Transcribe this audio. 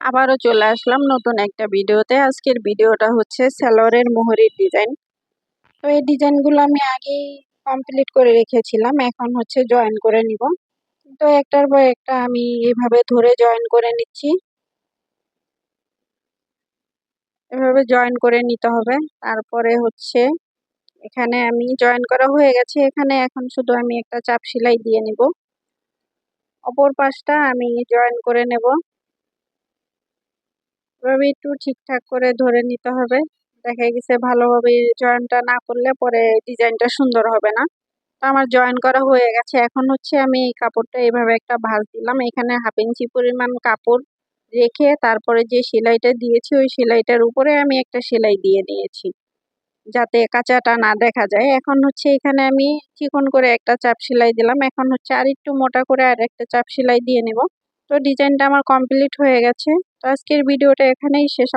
আবারও চলে আসলাম নতুন একটা ভিডিওতে। আজকের ভিডিওটা হচ্ছে স্যালোয়ারের মোহরের ডিজাইন তো এই ডিজাইনগুলো আমি আগেই কমপ্লিট করে রেখেছিলাম, এখন হচ্ছে জয়েন করে নিব। তো একটার পর একটা আমি এভাবে ধরে জয়েন করে নিচ্ছি। এভাবে জয়েন করে নিতে হবে। তারপরে হচ্ছে এখানে আমি জয়েন করা হয়ে গেছে। এখানে এখন শুধু আমি একটা চাপ সেলাই দিয়ে নিব। অপর পাশটা আমি জয়েন করে নেব। এভাবে একটু ঠিকঠাক করে ধরে নিতে হবে। দেখা গেছে ভালোভাবে জয়েনটা না করলে পরে ডিজাইনটা সুন্দর হবে না। তো আমার জয়েন করা হয়ে গেছে। এখন হচ্ছে আমি এই কাপড়টা এভাবে একটা ভাঁজ দিলাম। এখানে হাফ ইঞ্চি পরিমাণ কাপড় রেখে তারপরে যে সেলাইটা দিয়েছি, ওই সেলাইটার উপরে আমি একটা সেলাই দিয়ে নিয়েছি, যাতে কাঁচাটা না দেখা যায়। এখন হচ্ছে এখানে আমি চিকন করে একটা চাপ সেলাই দিলাম। এখন হচ্ছে আর একটু মোটা করে আর একটা চাপ সেলাই দিয়ে নেব। তো ডিজাইন টা আমার কমপ্লিট হয়ে গেছে। তো আজকের ভিডিওটা এখানেই শেষ।